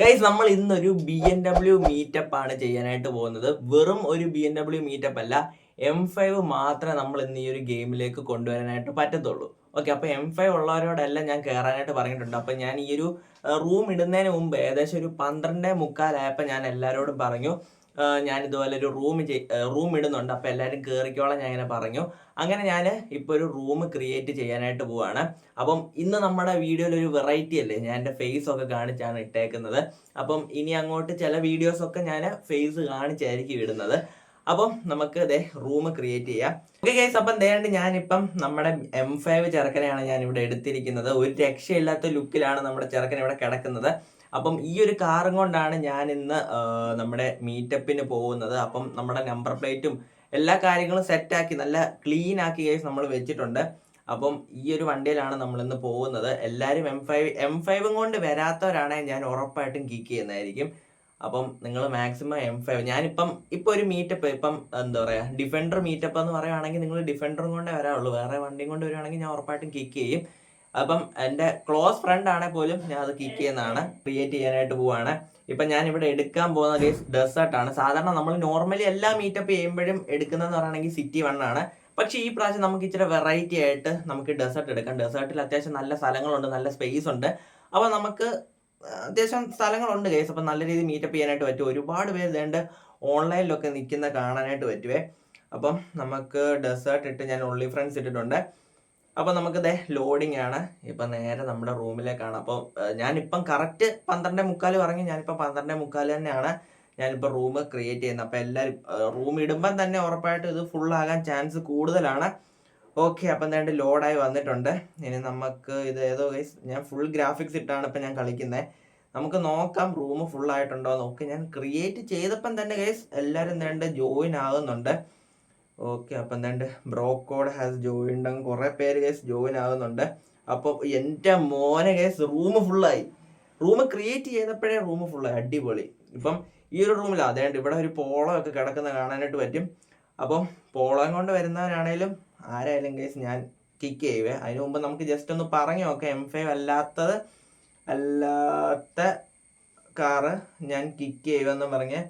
Guys നമ്മൾ ഇന്നൊരു B N W meetup ആണ് ചെയ്യാനായിട്ട് പോകുന്നത്. വെറും ഒരു ബി എൻ ഡബ്ല്യു മീറ്റപ്പ് അല്ല എം ഫൈവ് മാത്രമേ നമ്മൾ ഇന്ന് ഈ ഒരു ഗെയിമിലേക്ക് കൊണ്ടുവരാനായിട്ട് പറ്റത്തുള്ളൂ. ഓക്കെ അപ്പോൾ എം ഫൈവ് ഉള്ളവരോടെല്ലാം ഞാൻ കയറാനായിട്ട് പറഞ്ഞിട്ടുണ്ട്. അപ്പോൾ ഞാൻ ഈ ഒരു റൂം ഇടുന്നതിന് മുമ്പ് ഏകദേശം ഒരു പന്ത്രണ്ടേ മുക്കാലായപ്പോൾ ഞാൻ എല്ലാവരോടും പറഞ്ഞു ഞാൻ ഇതുപോലെ ഒരു റൂം റൂം ഇടുന്നുണ്ട്. അപ്പോൾ എല്ലാവരും കയറിക്കോളാം ഞാൻ ഇങ്ങനെ പറഞ്ഞു. അങ്ങനെ ഞാൻ ഇപ്പോൾ ഒരു റൂം ക്രിയേറ്റ് ചെയ്യാനായിട്ട് പോവാണ്. അപ്പം ഇന്ന് നമ്മുടെ വീഡിയോയിൽ ഒരു വെറൈറ്റി അല്ലേ? ഞാൻ എന്റെ ഫേസ് ഒക്കെ കാണിച്ചാണ് ഇട്ടേക്കുന്നത്. അപ്പം ഇനി അങ്ങോട്ട് ചില വീഡിയോസൊക്കെ ഞാൻ ഫേസ് കാണിച്ചായിരിക്കും ഇടുന്നത്. അപ്പം നമുക്ക് ഇതേ റൂം ക്രിയേറ്റ് ചെയ്യാം. ഓക്കെ ഗൈസ് അപ്പം ദേണ്ട് ഞാനിപ്പം നമ്മുടെ എം ഫൈവ് ചെറുക്കനെയാണ് ഞാൻ ഇവിടെ എടുത്തിരിക്കുന്നത്. ഒരു രക്ഷയില്ലാത്ത ലുക്കിലാണ് നമ്മുടെ ചെറുക്കൻ ഇവിടെ കിടക്കുന്നത്. അപ്പം ഈ ഒരു കാറും കൊണ്ടാണ് ഞാൻ ഇന്ന് നമ്മുടെ മീറ്റപ്പിന് പോകുന്നത്. അപ്പം നമ്മുടെ നമ്പർ പ്ലേറ്റും എല്ലാ കാര്യങ്ങളും സെറ്റാക്കി നല്ല ക്ലീൻ ആക്കി കേസ് നമ്മൾ വെച്ചിട്ടുണ്ട്. അപ്പം ഈ ഒരു വണ്ടിയിലാണ് നമ്മൾ ഇന്ന് പോകുന്നത്. എല്ലാവരും എം ഫൈവ് എം ഫൈവും കൊണ്ട് വരാത്തവരാണെങ്കിൽ ഞാൻ ഉറപ്പായിട്ടും കീക്ക് ചെയ്യുന്നതായിരിക്കും. അപ്പം നിങ്ങൾ മാക്സിമം എം ഫൈവ് ഞാനിപ്പം ഇപ്പോൾ ഒരു മീറ്റപ്പ് ഇപ്പം എന്താ പറയുക ഡിഫൻഡർ മീറ്റപ്പ് എന്ന് പറയുകയാണെങ്കിൽ നിങ്ങൾ ഡിഫൻഡറും കൊണ്ടേ വരാറുള്ളൂ വേറെ വണ്ടിയും കൊണ്ട് വരികയാണെങ്കിൽ ഞാൻ ഉറപ്പായിട്ടും കിക്ക് ചെയ്യും. അപ്പം എന്റെ ക്ലോസ് ഫ്രണ്ട് ആണെങ്കിൽ പോലും ഞാൻ അത് കിക്ക് ചെയ്യുന്നതാണ്. ക്രിയേറ്റ് ചെയ്യാനായിട്ട് പോവാണ്. ഇപ്പം ഞാൻ ഇവിടെ എടുക്കാൻ പോകുന്ന ഡെസേർട്ട് ഡെസേർട്ടാണ് സാധാരണ നമ്മൾ നോർമലി എല്ലാ മീറ്റപ്പ് ചെയ്യുമ്പോഴും എടുക്കുന്നതെന്ന് പറയുകയാണെങ്കിൽ സിറ്റി വൺ ആണ്. പക്ഷേ ഈ പ്രാവശ്യം നമുക്ക് ഇച്ചിരി വെറൈറ്റി ആയിട്ട് നമുക്ക് ഡെസേർട്ട് എടുക്കാം. ഡെസേർട്ടിൽ അത്യാവശ്യം നല്ല സ്ഥലങ്ങളുണ്ട് നല്ല സ്പേസ് ഉണ്ട്. അപ്പോൾ നമുക്ക് അത്യാവശ്യം സ്ഥലങ്ങളുണ്ട് കേസ് അപ്പം നല്ല രീതിയിൽ മീറ്റപ്പ് ചെയ്യാനായിട്ട് പറ്റും. ഒരുപാട് പേര് വേണ്ട ഓൺലൈനിലൊക്കെ നിൽക്കുന്ന കാണാനായിട്ട് പറ്റുവേ. അപ്പം നമുക്ക് ഡെസേർട്ട് ഇട്ട് ഞാൻ ഓൺലി ഫ്രണ്ട്സ് ഇട്ടിട്ടുണ്ട്. അപ്പം നമുക്ക് ദേ ലോഡിംഗ് ആണ്. ഇപ്പം നേരെ നമ്മുടെ റൂമിലേക്കാണ്. അപ്പോൾ ഞാനിപ്പം കറക്റ്റ് പന്ത്രണ്ടേ മുക്കാൽ പറഞ്ഞ് ഞാനിപ്പോൾ പന്ത്രണ്ടേ മുക്കാൽ തന്നെയാണ് ഞാനിപ്പോൾ റൂം ക്രിയേറ്റ് ചെയ്യുന്നത്. അപ്പോൾ എല്ലാവരും റൂം ഇടുമ്പം തന്നെ ഉറപ്പായിട്ടും ഇത് ഫുൾ ആകാൻ ചാൻസ് കൂടുതലാണ്. ഓക്കെ അപ്പം എന്താണ്ട് ലോഡായി വന്നിട്ടുണ്ട്. ഇനി നമുക്ക് ഇത് ഏതോ ഗൈസ് ഞാൻ ഫുൾ ഗ്രാഫിക്സ് ഇട്ടാണ് ഇപ്പം ഞാൻ കളിക്കുന്നത് നമുക്ക് നോക്കാം റൂം ഫുൾ ആയിട്ടുണ്ടോ നോക്കി ഞാൻ ക്രിയേറ്റ് ചെയ്തപ്പം തന്നെ ഗൈസ് എല്ലാവരും എന്താണ്ട് ജോയിൻ ആകുന്നുണ്ട്. ഓക്കെ അപ്പം എന്താണ്ട്? ബ്രോക്കോഡ് ഹാസ് ജോയിൻ കുറേ പേര് കേസ് ജോയിൻ ആകുന്നുണ്ട് അപ്പോൾ എന്റെ മോനെ കേസ് റൂം ഫുള്ളായി റൂം ക്രിയേറ്റ് ചെയ്തപ്പോഴേ റൂം ഫുള്ളായി അടിപൊളി. ഇപ്പം ഈ ഒരു റൂമിൽ അതേണ്ട് ഇവിടെ ഒരു പോളം ഒക്കെ കിടക്കുന്ന കാണാനായിട്ട് പറ്റും. അപ്പം പോളം കൊണ്ട് വരുന്നവരാണേലും ആരായാലും കേസ് ഞാൻ കിക്ക് ചെയ്യുവേ. അതിന് മുമ്പ് നമുക്ക് ജസ്റ്റ് ഒന്ന് പറഞ്ഞു നോക്കാം. എം ഫൈവ് അല്ലാത്തത് അല്ലാത്ത കാറ് ഞാൻ കിക്ക് ചെയ്യുമെന്ന് പറഞ്ഞ്.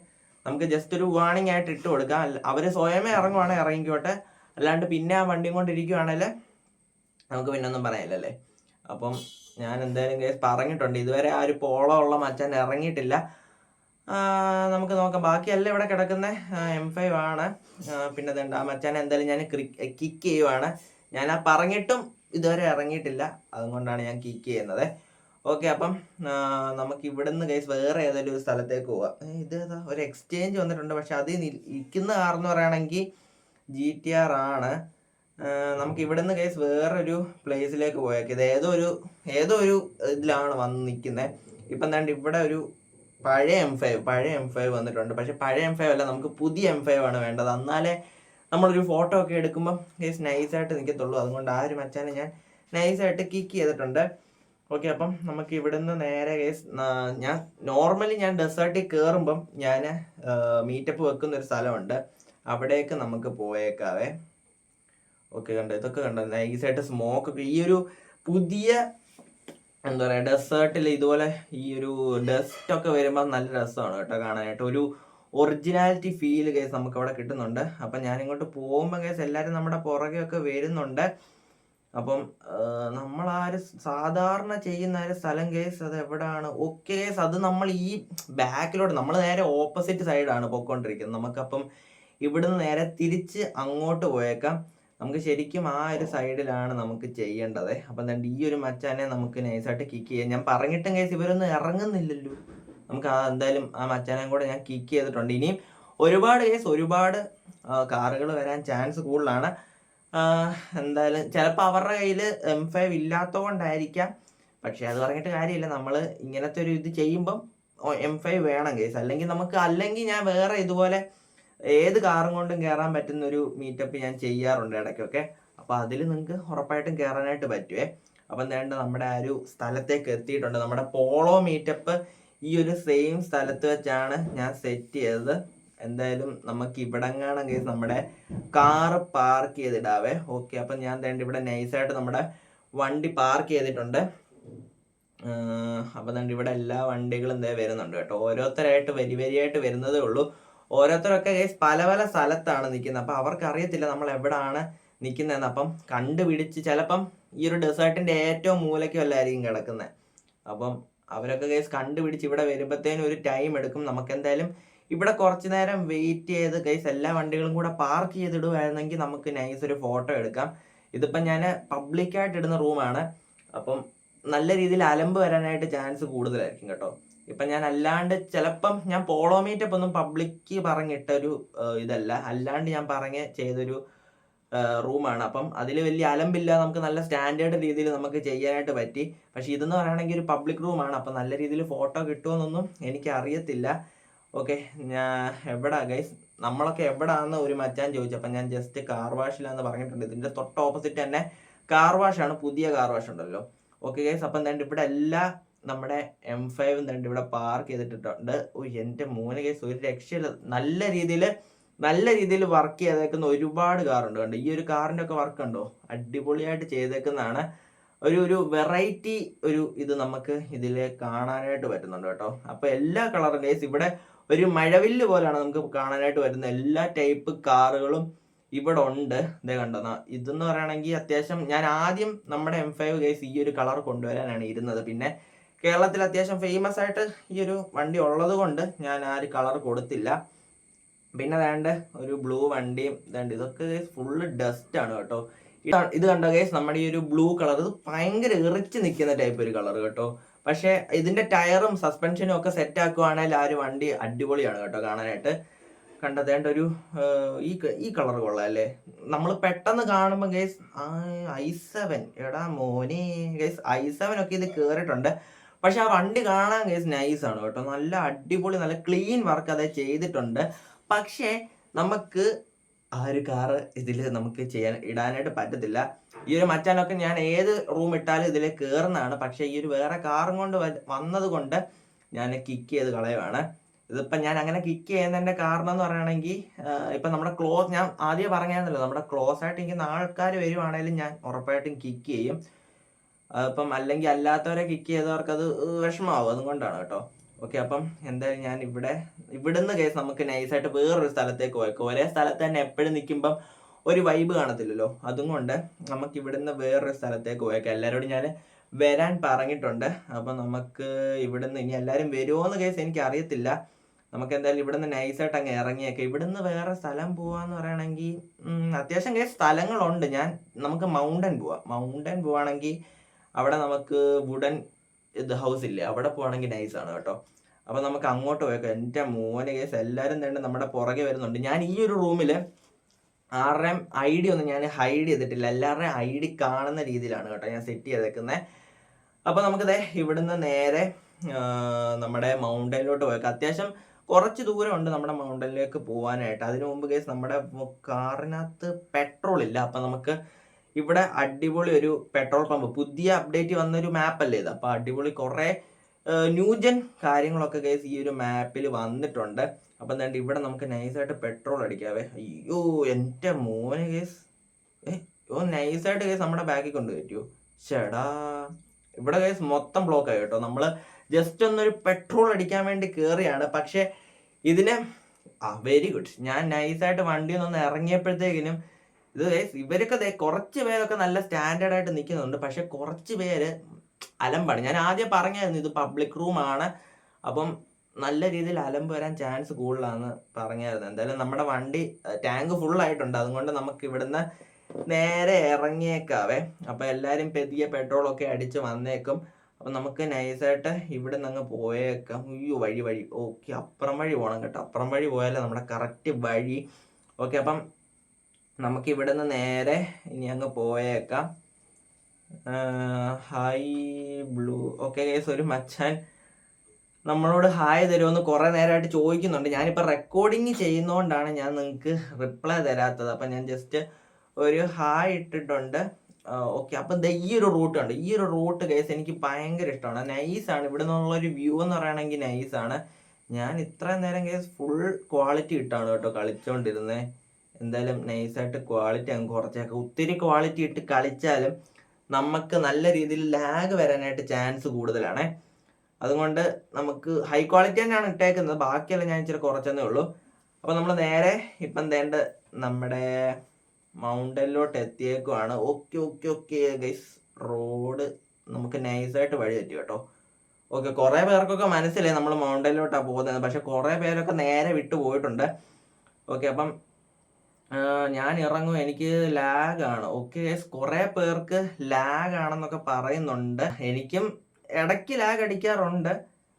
നമുക്ക് ജസ്റ്റ് ഒരു വാണിംഗ് ആയിട്ട് ഇട്ട് കൊടുക്കാം. അവർ സ്വയമേ ഇറങ്ങുവാണെങ്കിൽ ഇറങ്ങിക്കോട്ടെ. അല്ലാണ്ട് പിന്നെ ആ വണ്ടിയും കൊണ്ടിരിക്കുവാണെങ്കിൽ നമുക്ക് പിന്നെ ഒന്നും പറയാനില്ലല്ലേ അപ്പം ഞാൻ എന്തായാലും കേസ് പറഞ്ഞിട്ടുണ്ട്. ഇതുവരെ ആ ഒരു പോളോ ഉള്ള മച്ചാൻ ഇറങ്ങിയിട്ടില്ല. നമുക്ക് നോക്കാം. ബാക്കിയല്ല ഇവിടെ കിടക്കുന്ന. എം ഫൈവ് ആണ്. പിന്നെ ഇതുണ്ട്. ആ മച്ചാൻ എന്തായാലും ഞാൻ കിക്ക് ചെയ്യുവാണ്. ഞാൻ ആ പറഞ്ഞിട്ടും ഇതുവരെ ഇറങ്ങിയിട്ടില്ല. അതുകൊണ്ടാണ് ഞാൻ കിക്ക് ചെയ്യുന്നത്. ഓക്കെ അപ്പം നമുക്ക് നമുക്ക് ഇവിടുന്ന് കേസ് വേറെ ഏതെങ്കിലും ഒരു സ്ഥലത്തേക്ക് പോവാം. ഇത് ഒരു എക്സ്ചേഞ്ച് വന്നിട്ടുണ്ട്. പക്ഷെ അത് ഇരിക്കുന്ന കാർ എന്ന് പറയുകയാണെങ്കിൽ ജി ടി ആർ ആണ്. നമുക്ക് നമുക്ക് ഇവിടുന്ന് കേസ് വേറൊരു പ്ലേസിലേക്ക് പോയേക്കാം. ഇത് ഏതോ ഒരു ഏതോ ഒരു ഇതിലാണ് വന്ന് നിൽക്കുന്നത് ഇപ്പം എന്താണ്ട് ഇവിടെ ഒരു പഴയ എം ഫൈവ് പഴയ എം ഫൈവ് വന്നിട്ടുണ്ട്. പക്ഷെ പഴയ എം ഫൈവ് അല്ല നമുക്ക് പുതിയ എം ഫൈവ് ആണ് വേണ്ടത്. എന്നാലേ നമ്മളൊരു ഫോട്ടോ ഒക്കെ എടുക്കുമ്പം കേസ് നൈസായിട്ട് നിൽക്കത്തുള്ളൂ. അതുകൊണ്ട് ആ ഒരു മച്ചാനെ ഞാൻ നൈസായിട്ട് കിക്ക് ചെയ്തിട്ടുണ്ട്. ഓക്കെ അപ്പം നമുക്ക് ഇവിടുന്ന് നേരെ കേസ് ഞാൻ നോർമലി ഞാൻ ഡെസേർട്ടിൽ കയറുമ്പം ഞാൻ മീറ്റപ്പ് വെക്കുന്ന ഒരു സ്ഥലമുണ്ട്. അവിടേക്ക് നമുക്ക് പോയേക്കാവേ. ഓക്കെ കണ്ടോ? ഇതൊക്കെ കണ്ടോ? നൈസായിട്ട് സ്മോക്ക് ഒക്കെ. ഈ ഒരു പുതിയ എന്താ പറയുക ഡെസേർട്ടിൽ ഇതുപോലെ ഈ ഒരു ഡസ്റ്റ് ഒക്കെ വരുമ്പോൾ നല്ല രസമാണ് കേട്ടോ കാണാനായിട്ട്. ഒരു ഒറിജിനാലിറ്റി ഫീൽ കേസ് നമുക്ക് അവിടെ കിട്ടുന്നുണ്ട്. അപ്പം ഞാൻ ഇങ്ങോട്ട് പോകുമ്പോൾ കേസ് എല്ലാവരും നമ്മുടെ പുറകെ ഒക്കെ വരുന്നുണ്ട്. അപ്പം നമ്മൾ ആര് സാധാരണ ചെയ്യുന്ന ആര് സ്ഥലം കേസ് അത് എവിടെയാണ് ഓക്കെ അത് നമ്മൾ ഈ ബാക്കിലോട്ട് നമ്മൾ നേരെ ഓപ്പോസിറ്റ് സൈഡാണ് പോയിക്കൊണ്ടിരിക്കുന്നത്. നമുക്കപ്പം ഇവിടുന്ന് നേരെ തിരിച്ച് അങ്ങോട്ട് പോയേക്കാം. നമുക്ക് ശരിക്കും ആ ഒരു സൈഡിലാണ് നമുക്ക് ചെയ്യേണ്ടത്. അപ്പം എന്താ ഈ ഒരു മച്ചാനെ നമുക്ക് നൈസായിട്ട് കിക്ക് ചെയ്യാം. ഞാൻ പറഞ്ഞിട്ടും കേസ് ഇവരൊന്നും ഇറങ്ങുന്നില്ലല്ലോ. നമുക്ക് ആ എന്തായാലും ആ മച്ചാനെ കൂടെ ഞാൻ കിക്ക് ചെയ്തിട്ടുണ്ട്. ഇനിയും ഒരുപാട് കേസ് ഒരുപാട് കാറുകൾ വരാൻ ചാൻസ് കൂടുതലാണ്. എന്തായാലും ചിലപ്പോൾ അവരുടെ കയ്യിൽ എം ഫൈവ് ഇല്ലാത്തതുകൊണ്ടായിരിക്കാം പക്ഷെ അത് പറഞ്ഞിട്ട് കാര്യമില്ല. നമ്മൾ ഇങ്ങനത്തെ ഒരു ഇത് ചെയ്യുമ്പം എം ഫൈവ് വേണം കേസ് അല്ലെങ്കിൽ നമുക്ക് അല്ലെങ്കിൽ ഞാൻ വേറെ ഇതുപോലെ ഏത് കാറും കൊണ്ടും കയറാൻ പറ്റുന്ന ഒരു മീറ്റപ്പ് ഞാൻ ചെയ്യാറുണ്ട് ഇടയ്ക്കൊക്കെ. അപ്പോൾ അതിൽ നിങ്ങൾക്ക് ഉറപ്പായിട്ടും കയറാനായിട്ട് പറ്റുമേ അപ്പം എന്താണ്ട് നമ്മുടെ ആ ഒരു സ്ഥലത്തേക്ക് എത്തിയിട്ടുണ്ട്. നമ്മുടെ പോളോ മീറ്റപ്പ് ഈ ഒരു സെയിം സ്ഥലത്ത് വെച്ചാണ് ഞാൻ സെറ്റ് ചെയ്തത്. എന്തായാലും നമുക്ക് ഇവിടെങ്ങാണം കേസ് നമ്മുടെ കാറ് പാർക്ക് ചെയ്തിടാവേ. ഓക്കെ അപ്പം ഞാൻ തേണ്ട ഇവിടെ നൈസായിട്ട് നമ്മുടെ വണ്ടി പാർക്ക് ചെയ്തിട്ടുണ്ട്. അപ്പം തന്നെ ഇവിടെ എല്ലാ വണ്ടികളും ഇതേ വരുന്നുണ്ട് കേട്ടോ. ഓരോരുത്തരായിട്ട് വരി വരിയായിട്ട് വരുന്നതേ ഉള്ളൂ. ഓരോരുത്തരൊക്കെ ഗൈസ് പല പല സ്ഥലത്താണ് നിൽക്കുന്നത്. അപ്പം അവർക്ക് അറിയത്തില്ല നമ്മൾ എവിടെയാണ് നിൽക്കുന്നതെന്ന്. അപ്പം കണ്ടുപിടിച്ച് ചിലപ്പം ഈ ഒരു ഡെസേർട്ടിന്റെ ഏറ്റവും മൂലയ്ക്കും അല്ലായിരിക്കും കിടക്കുന്നത്. അപ്പം അവരൊക്കെ ഗൈസ് കണ്ടുപിടിച്ച് ഇവിടെ വരുമ്പോഴത്തേനും ഒരു ടൈം എടുക്കും. നമുക്ക് എന്തായാലും ഇവിടെ കുറച്ച് നേരം വെയിറ്റ് ചെയ്ത് ഗൈസ് എല്ലാ വണ്ടികളും കൂടെ പാർക്ക് ചെയ്തിടുവായിരുന്നെങ്കിൽ നമുക്ക് നൈസ് ഒരു ഫോട്ടോ എടുക്കാം. ഇതിപ്പം ഞാൻ പബ്ലിക്കായിട്ട് ഇടുന്ന റൂമാണ് അപ്പം നല്ല രീതിയിൽ അലമ്പ് വരാനായിട്ട് ചാൻസ് കൂടുതലായിരിക്കും കേട്ടോ. ഇപ്പം ഞാൻ അല്ലാണ്ട് ചിലപ്പം ഞാൻ പോളോ മീറ്റപ്പ് ഒന്നും പബ്ലിക്ക് പറഞ്ഞിട്ടൊരു ഇതല്ല. അല്ലാണ്ട് ഞാൻ പറഞ്ഞ് ചെയ്തൊരു റൂമാണ് അപ്പം അതിൽ വലിയ അലമ്പില്ല. നമുക്ക് നല്ല സ്റ്റാൻഡേർഡ് രീതിയിൽ നമുക്ക് ചെയ്യാനായിട്ട് പറ്റി. പക്ഷേ ഇതെന്ന് പറയുകയാണെങ്കിൽ ഒരു പബ്ലിക് റൂമാണ് അപ്പം നല്ല രീതിയിൽ ഫോട്ടോ കിട്ടുമെന്നൊന്നും എനിക്ക് അറിയത്തില്ല ഓക്കെ ഞാൻ എവിടാ ഗൈസ് നമ്മളൊക്കെ എവിടാന്ന് ഒരു മച്ചാൻ ചോദിച്ചു അപ്പം ഞാൻ ജസ്റ്റ് കാർ വാഷിലാന്ന് പറഞ്ഞിട്ടുണ്ട്. ഇതിന്റെ തൊട്ട് ഓപ്പോസിറ്റ് തന്നെ കാർ വാഷാണ് പുതിയ കാർ വാഷ് ഉണ്ടല്ലോ. ഓക്കെ ഗൈസ് അപ്പം എന്താണ്ട് ഇവിടെ എല്ലാ നമ്മുടെ എം ഫൈവ് എന്താണ്ട് ഇവിടെ പാർക്ക് ചെയ്തിട്ടുണ്ട് ഓ എന്റെ മൂന്ന് ഗൈസ് ഒരു രക്ഷയില്ല. നല്ല രീതിയിൽ നല്ല രീതിയിൽ വർക്ക് ചെയ്തേക്കുന്ന ഒരുപാട് കാറുണ്ട് കണ്ടോ? ഈ ഒരു കാറിന്റെ ഒക്കെ വർക്ക് ഉണ്ടോ അടിപൊളിയായിട്ട് ചെയ്തേക്കുന്നതാണ്. ഒരു ഒരു വെറൈറ്റി ഒരു ഇത് നമുക്ക് ഇതിൽ കാണാനായിട്ട് പറ്റുന്നുണ്ട് കേട്ടോ. അപ്പോൾ എല്ലാ കളറും ഗൈസ് ഇവിടെ ഒരു മഴവില്ല് പോലെയാണ് നമുക്ക് കാണാനായിട്ട് വരുന്ന എല്ലാ ടൈപ്പ് കാറുകളും ഇവിടെ ഉണ്ട്. ഇതേ കണ്ടോ ഇതെന്ന് പറയുകയാണെങ്കിൽ അത്യാവശ്യം ഞാൻ ആദ്യം നമ്മുടെ എം ഫൈവ് കേസ് ഈ ഒരു കളർ കൊണ്ടുവരാനാണ് ഇരുന്നത്. പിന്നെ കേരളത്തിൽ അത്യാവശ്യം ഫേമസ് ആയിട്ട് ഈ ഒരു വണ്ടി ഉള്ളത് കൊണ്ട് ഞാൻ ആ ഒരു കളർ കൊടുത്തില്ല. പിന്നെ വേണ്ട ഒരു ബ്ലൂ വണ്ടിയും ഇതുണ്ട് ഇതൊക്കെ ഫുള്ള് ഡസ്റ്റ് ആണ് കേട്ടോ. ഇത് കണ്ടോ കേസ് നമ്മുടെ ഈ ഒരു ബ്ലൂ കളർ ഇത് ഭയങ്കര എറിച്ച് നിൽക്കുന്ന ടൈപ്പ് ഒരു കളർ കേട്ടോ. പക്ഷേ ഇതിന്റെ ടയറും സസ്പെൻഷനും ഒക്കെ സെറ്റ് ആക്കുവാണെങ്കിൽ ആ ഒരു വണ്ടി അടിപൊളിയാണ് കേട്ടോ കാണാനായിട്ട്. കണ്ടതേണ്ട ഒരു ഈ ഈ കളർ കൊള്ളാം അല്ലേ? നമ്മൾ പെട്ടെന്ന് കാണുമ്പോൾ ഗൈസ് ഐ സെവൻ എടാ മോനെ ഗൈസ് ഐ സെവൻ ഒക്കെ ഇത് കയറിയിട്ടുണ്ട് പക്ഷെ ആ വണ്ടി കാണാൻ ഗൈസ് നൈസ് ആണ് കേട്ടോ. നല്ല അടിപൊളി നല്ല ക്ലീൻ വർക്ക് അത് ചെയ്തിട്ടുണ്ട്. പക്ഷേ നമുക്ക് ആ ഒരു കാറ് ഇതിൽ നമുക്ക് ചെയ്യാൻ ഇടാനായിട്ട് പറ്റത്തില്ല. ഈ ഒരു മച്ചാനൊക്കെ ഞാൻ ഏത് റൂം ഇട്ടാലും ഇതിൽ കയറുന്നതാണ് പക്ഷേ ഈ ഒരു വേറെ കാറും കൊണ്ട് വന്നത് കൊണ്ട് ഞാൻ കിക്ക് ചെയ്ത് കളയുവാണ്. ഇതിപ്പം ഞാൻ അങ്ങനെ കിക്ക് ചെയ്യുന്നതിന്റെ കാരണം എന്ന് പറയുകയാണെങ്കിൽ ഇപ്പം നമ്മുടെ ക്ലോസ് ഞാൻ ആദ്യം പറഞ്ഞായിരുന്നല്ലോ നമ്മുടെ ക്ലോസ് ആയിട്ട് ഇരിക്കുന്ന ആൾക്കാർ വരുവാണെങ്കിലും ഞാൻ ഉറപ്പായിട്ടും കിക്ക് ചെയ്യും. അപ്പം അല്ലെങ്കിൽ അല്ലാത്തവരെ കിക്ക് ചെയ്തവർക്ക് അത് അതുകൊണ്ടാണ് കേട്ടോ. ഓക്കെ അപ്പം എന്തായാലും ഞാൻ ഇവിടെ ഇവിടുന്ന് കേസ് നമുക്ക് നൈസായിട്ട് വേറൊരു സ്ഥലത്തേക്ക് പോയേക്കും. ഒരേ സ്ഥലത്ത് തന്നെ എപ്പോഴും നിൽക്കുമ്പം ഒരു വൈബ് കാണത്തില്ലല്ലോ. അതും കൊണ്ട് നമുക്ക് ഇവിടുന്ന് വേറൊരു സ്ഥലത്തേക്ക് പോയേക്കാം. എല്ലാവരോടും ഞാൻ വരാൻ പറഞ്ഞിട്ടുണ്ട്. അപ്പം നമുക്ക് ഇവിടുന്ന് ഇനി എല്ലാവരും വരുമോ എന്ന് കേസ് എനിക്ക് അറിയത്തില്ല നമുക്ക് എന്തായാലും ഇവിടുന്ന് നൈസായിട്ട് അങ്ങ് ഇറങ്ങിയേക്കാം. ഇവിടുന്ന് വേറെ സ്ഥലം പോവാന്ന് പറയുകയാണെങ്കിൽ അത്യാവശ്യം കേസ് സ്ഥലങ്ങളുണ്ട്. ഞാൻ നമുക്ക് മൗണ്ടൻ പോവാം. മൗണ്ടൻ പോവാണെങ്കിൽ അവിടെ നമുക്ക് വുഡൻ ഇത് ഹൗസ് ഇല്ലേ? അവിടെ പോവാണെങ്കിൽ നൈസാണ് കേട്ടോ. അപ്പോൾ നമുക്ക് അങ്ങോട്ട് പോയേക്കാം. എന്റെ മോനെ കേസ് എല്ലാവരും തന്നെ നമ്മുടെ പുറകെ വരുന്നുണ്ട്. ഞാൻ ഈ ഒരു റൂമിൽ ആരുടെയും ഐ ഡി ഒന്നും ഞാൻ ഹൈഡ് ചെയ്തിട്ടില്ല. എല്ലാവരുടെയും ഐ ഡി കാണുന്ന രീതിയിലാണ് കേട്ടോ ഞാൻ സെറ്റ് ചെയ്തേക്കുന്നത് അപ്പോൾ നമുക്കിത് ഇവിടുന്ന് നേരെ നമ്മുടെ മൗണ്ടനിലോട്ട് പോയേക്കാം. അത്യാവശ്യം കുറച്ച് ദൂരമുണ്ട് നമ്മുടെ മൗണ്ടനിലേക്ക് പോകാനായിട്ട് അതിനു മുമ്പ് കേസ് നമ്മുടെ കാറിനകത്ത് പെട്രോൾ ഇല്ല. അപ്പം നമുക്ക് ഇവിടെ അടിപൊളി ഒരു പെട്രോൾ പമ്പ് പുതിയ അപ്ഡേറ്റ് വന്നൊരു മാപ്പല്ലേ ഇത്? അപ്പോൾ അടിപൊളി കുറേ ന്യൂജൻ കാര്യങ്ങളൊക്കെ കേസ് ഈ ഒരു മാപ്പിൽ വന്നിട്ടുണ്ട്. അപ്പം എന്താണ്ട് ഇവിടെ നമുക്ക് നൈസായിട്ട് പെട്രോൾ അടിക്കാവേ. അയ്യോ എന്റെ മോന് കേസ് ഏ ഓ നൈസായിട്ട് കേസ് നമ്മുടെ ബാക്കിൽ കൊണ്ട് പറ്റുമോ ചേടാ ഇവിടെ കേസ് മൊത്തം ബ്ലോക്ക് ആയി കേട്ടോ. നമ്മൾ ജസ്റ്റ് ഒന്നൊരു പെട്രോൾ അടിക്കാൻ വേണ്ടി കയറിയാണ് പക്ഷേ ഇതിന് ആ വെരി ഗുഡ് ഞാൻ നൈസായിട്ട് വണ്ടിയിൽ നിന്ന് ഇറങ്ങിയപ്പോഴത്തേക്കിനും ഇത് ഇവരൊക്കെ കുറച്ച് പേരൊക്കെ നല്ല സ്റ്റാൻഡേർഡ് ആയിട്ട് നിൽക്കുന്നുണ്ട്. പക്ഷെ കുറച്ച് പേര് അലമ്പാണ്. ഞാൻ ആദ്യം പറഞ്ഞായിരുന്നു ഇത് പബ്ലിക് റൂമാണ് അപ്പം നല്ല രീതിയിൽ അലമ്പ് വരാൻ ചാൻസ് കൂടുതലാണെന്ന് പറഞ്ഞായിരുന്നു. എന്തായാലും നമ്മുടെ വണ്ടി ടാങ്ക് ഫുള്ളായിട്ടുണ്ട് അതുകൊണ്ട് നമുക്ക് ഇവിടുന്ന് നേരെ ഇറങ്ങിയേക്കാവേ. അപ്പോൾ എല്ലാവരും പെതിയെ പെട്രോളൊക്കെ അടിച്ച് വന്നേക്കും. അപ്പം നമുക്ക് നൈസായിട്ട് ഇവിടെ നിന്ന് അങ്ങ് പോയേക്കാം. അയ്യോ വഴി വഴി. ഓക്കെ അപ്പുറം വഴി പോകണം കേട്ടോ. അപ്പുറം വഴി പോയാലേ നമ്മുടെ കറക്റ്റ് വഴി. ഓക്കെ അപ്പം നമുക്ക് ഇവിടെ നിന്ന് നേരെ ഇനി അങ്ങ് പോയേക്കാം. ഹായ് ബ്ലൂ ഓക്കെ കേസ് ഒരു മച്ചാൻ നമ്മളോട് ഹായ് തരുമെന്ന് കുറേ നേരമായിട്ട് ചോദിക്കുന്നുണ്ട്. ഞാനിപ്പോൾ റെക്കോർഡിങ് ചെയ്യുന്നതുകൊണ്ടാണ് ഞാൻ നിങ്ങൾക്ക് റിപ്ലൈ തരാത്തത്. അപ്പം ഞാൻ ജസ്റ്റ് ഒരു ഹായ് ഇട്ടിട്ടുണ്ട്. ഓക്കെ അപ്പം ദേ ഈ ഒരു റൂട്ട് ഉണ്ട് ഈ ഒരു റൂട്ട് കേസ് എനിക്ക് ഭയങ്കര ഇഷ്ടമാണ്. നൈസാണ് ഇവിടെ നിന്നുള്ളൊരു വ്യൂ എന്ന് പറയുകയാണെങ്കിൽ നൈസാണ് ഞാൻ ഇത്രയും നേരം കേസ് ഫുൾ ക്വാളിറ്റി ഇട്ടാണ് കേട്ടോ കളിച്ചുകൊണ്ടിരുന്നത് എന്തായാലും നൈസായിട്ട് ക്വാളിറ്റി അങ്ങ് കുറച്ചേക്കാം. ഒത്തിരി ക്വാളിറ്റി ഇട്ട് കളിച്ചാലും നമുക്ക് നല്ല രീതിയിൽ ലാഗ് വരാനായിട്ട് ചാൻസ് കൂടുതലാണ്. അതുകൊണ്ട് നമുക്ക് ഹൈ ക്വാളിറ്റി തന്നെയാണ് ഇട്ടേക്കുന്നത്. ബാക്കിയെല്ലാം ഞാൻ ഇച്ചിരി കുറച്ചെന്നേ ഉള്ളൂ. അപ്പോൾ നമ്മൾ നേരെ ഇപ്പം തേണ്ട നമ്മുടെ മൗണ്ടനിലോട്ട് എത്തിയേക്കുവാണ്. Okay okay okay guys road നമുക്ക് നൈസായിട്ട് വഴി തെറ്റി കേട്ടോ. ഓക്കെ കുറേ പേർക്കൊക്കെ മനസ്സിലായി നമ്മൾ മൗണ്ടനിലോട്ടാണ് പോകുന്നത്. പക്ഷെ കുറേ പേരൊക്കെ നേരെ വിട്ടു പോയിട്ടുണ്ട്. ഓക്കെ അപ്പം ഞാൻ ഇറങ്ങും. എനിക്ക് ലാഗാണ് ഓക്കെ കുറേ പേർക്ക് ലാഗ് ആണെന്നൊക്കെ പറയുന്നുണ്ട്. എനിക്കും ഇടയ്ക്ക് ലാഗ് അടിക്കാറുണ്ട്.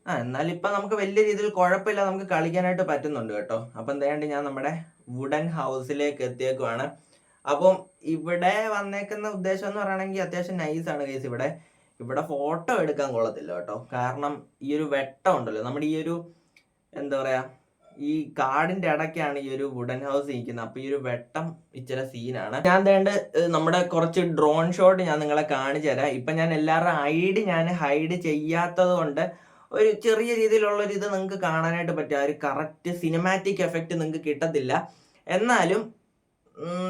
ആ എന്നാലും ഇപ്പം നമുക്ക് വലിയ രീതിയിൽ കുഴപ്പമില്ല. നമുക്ക് കളിക്കാനായിട്ട് പറ്റുന്നുണ്ട് കേട്ടോ. അപ്പം എന്തായാലും ഞാൻ നമ്മുടെ വുഡൻ ഹൗസിലേക്ക് എത്തിയേക്കുവാണ്. അപ്പം ഇവിടെ വന്നേക്കുന്ന ഉദ്ദേശം എന്ന് പറയുകയാണെങ്കിൽ അത്യാവശ്യം നൈസാണ് കേസ് ഇവിടെ ഇവിടെ ഫോട്ടോ എടുക്കാൻ കൊള്ളത്തില്ല കേട്ടോ. കാരണം ഈ ഒരു വെട്ടം ഉണ്ടല്ലോ. നമ്മുടെ ഈ ഒരു എന്താ പറയാ ഈ കാടിന്റെ ഇടയ്ക്കാണ് ഈ ഒരു വുഡൻ ഹൗസ് ഇരിക്കുന്നത്. അപ്പൊ ഈ ഒരു വെട്ടം ഇച്ചിരി സീനാണ് ഞാൻ തേണ്ട നമ്മുടെ കുറച്ച് ഡ്രോൺ ഷോട്ട് ഞാൻ നിങ്ങളെ കാണിച്ചു തരാം. ഇപ്പൊ ഞാൻ എല്ലാവരുടെ ഹൈഡ് ഞാൻ ഹൈഡ് ചെയ്യാത്തത് കൊണ്ട് ഒരു ചെറിയ രീതിയിലുള്ള ഒരു ഇത് നിങ്ങൾക്ക് കാണാനായിട്ട് പറ്റും. ആ ഒരു കറക്റ്റ് സിനിമാറ്റിക് എഫക്റ്റ് നിങ്ങൾക്ക് കിട്ടത്തില്ല. എന്നാലും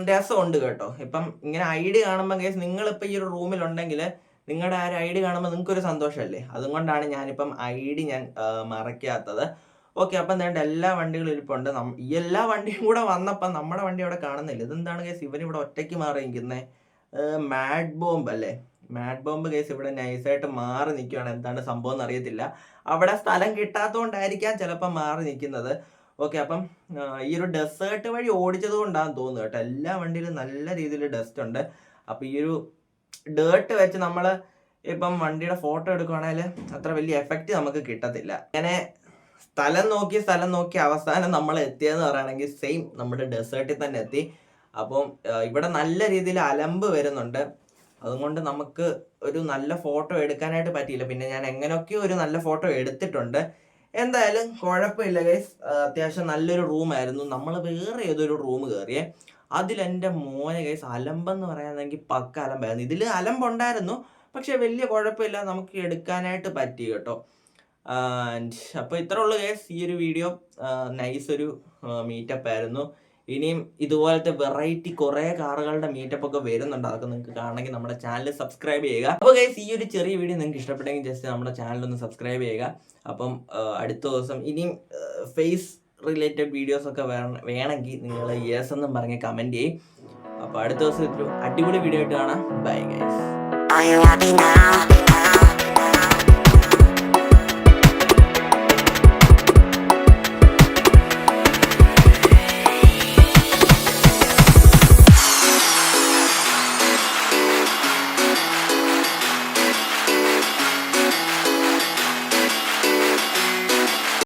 രസമുണ്ട് കേട്ടോ. ഇപ്പം ഇങ്ങനെ ഐഡി കാണുമ്പോൾ കേസ് നിങ്ങളിപ്പോൾ ഈ ഒരു റൂമിലുണ്ടെങ്കിൽ നിങ്ങളുടെ ആ ഒരു ഐഡി കാണുമ്പോൾ നിങ്ങൾക്കൊരു സന്തോഷമല്ലേ? അതുകൊണ്ടാണ് ഞാനിപ്പം ഐഡി ഞാൻ മറയ്ക്കാത്തത്. ഓക്കെ അപ്പം എന്താണ്ട് എല്ലാ വണ്ടികളും ഇരിപ്പുണ്ട് ഈ എല്ലാ വണ്ടിയും കൂടെ വന്നപ്പം നമ്മുടെ വണ്ടി അവിടെ കാണുന്നില്ല. ഇതെന്താണ് കേസ് ഇവൻ ഇവിടെ ഒറ്റയ്ക്ക് മാറി നിൽക്കുന്നത് മാഡ് ബോംബ് അല്ലേ? മാഡ് ബോംബ് കേസ് ഇവിടെ നൈസായിട്ട് മാറി നിൽക്കുകയാണ്. എന്താണ് സംഭവം എന്ന് അറിയത്തില്ല. അവിടെ സ്ഥലം കിട്ടാത്തതുകൊണ്ടായിരിക്കാം ചിലപ്പോൾ മാറി നിൽക്കുന്നത്. ഓക്കെ അപ്പം ഈ ഒരു ഡെസേർട്ട് വഴി ഓടിച്ചത് കൊണ്ടാണെന്ന് തോന്നുന്നു കേട്ടോ. എല്ലാ വണ്ടിയിലും നല്ല രീതിയിൽ ഡസ്റ്റ് ഉണ്ട്. അപ്പം ഈ ഒരു ഡേർട്ട് വെച്ച് നമ്മൾ ഇപ്പം വണ്ടിയുടെ ഫോട്ടോ എടുക്കുകയാണെങ്കിൽ അത്ര വലിയ എഫക്റ്റ് നമുക്ക് കിട്ടത്തില്ല. അങ്ങനെ സ്ഥലം നോക്കി സ്ഥലം നോക്കി അവസാനം നമ്മൾ എത്തിയെന്ന് പറയുകയാണെങ്കിൽ സെയിം നമ്മുടെ ഡെസേർട്ടിൽ തന്നെ എത്തി. അപ്പം ഇവിടെ നല്ല രീതിയിൽ അലമ്പ് വരുന്നുണ്ട്. അതുകൊണ്ട് നമുക്ക് ഒരു നല്ല ഫോട്ടോ എടുക്കാനായിട്ട് പറ്റിയില്ല. പിന്നെ ഞാൻ എങ്ങനെയൊക്കെയോ ഒരു നല്ല ഫോട്ടോ എടുത്തിട്ടുണ്ട്. എന്തായാലും കുഴപ്പമില്ല ഗൈസ് അത്യാവശ്യം നല്ലൊരു റൂമായിരുന്നു നമ്മൾ വേറെ ഏതൊരു റൂം കയറിയേ? അതിലെന്റെ മോനെ ഗൈസ് അലമ്പെന്ന് പറയാനെങ്കിൽ പക്ക അലമ്പായിരുന്നു. ഇതിൽ അലമ്പുണ്ടായിരുന്നു. പക്ഷെ വലിയ കുഴപ്പമില്ല. നമുക്ക് എടുക്കാനായിട്ട് പറ്റി കേട്ടോ. അപ്പോൾ ഇത്ര ഉള്ളു ഗൈസ് ഈ ഒരു വീഡിയോ നൈസ് ഒരു മീറ്റപ്പ് ആയിരുന്നു. ഇനിയും ഇതുപോലത്തെ വെറൈറ്റി കുറേ കാറുകളുടെ മീറ്റപ്പ് ഒക്കെ വരുന്നുണ്ട്. അതൊക്കെ നിങ്ങൾക്ക് കാണണമെങ്കിൽ നമ്മുടെ ചാനൽ സബ്സ്ക്രൈബ് ചെയ്യുക. അപ്പോൾ ഗൈസ് ഈ ഒരു ചെറിയ വീഡിയോ നിങ്ങൾക്ക് ഇഷ്ടപ്പെട്ടെങ്കിൽ ജസ്റ്റ് നമ്മുടെ ചാനൽ ഒന്ന് സബ്സ്ക്രൈബ് ചെയ്യുക. അപ്പം അടുത്ത ദിവസം ഇനിയും ഫേസ് റിലേറ്റഡ് വീഡിയോസ് ഒക്കെ വേണ- വേണമെങ്കിൽ നിങ്ങൾ യെസ് എന്നും പറഞ്ഞ് കമന്റ് ചെയ്യും. അപ്പോൾ അടുത്ത ദിവസം ഒരു അടിപൊളി വീഡിയോ ആയിട്ട് കാണാം. Bye guys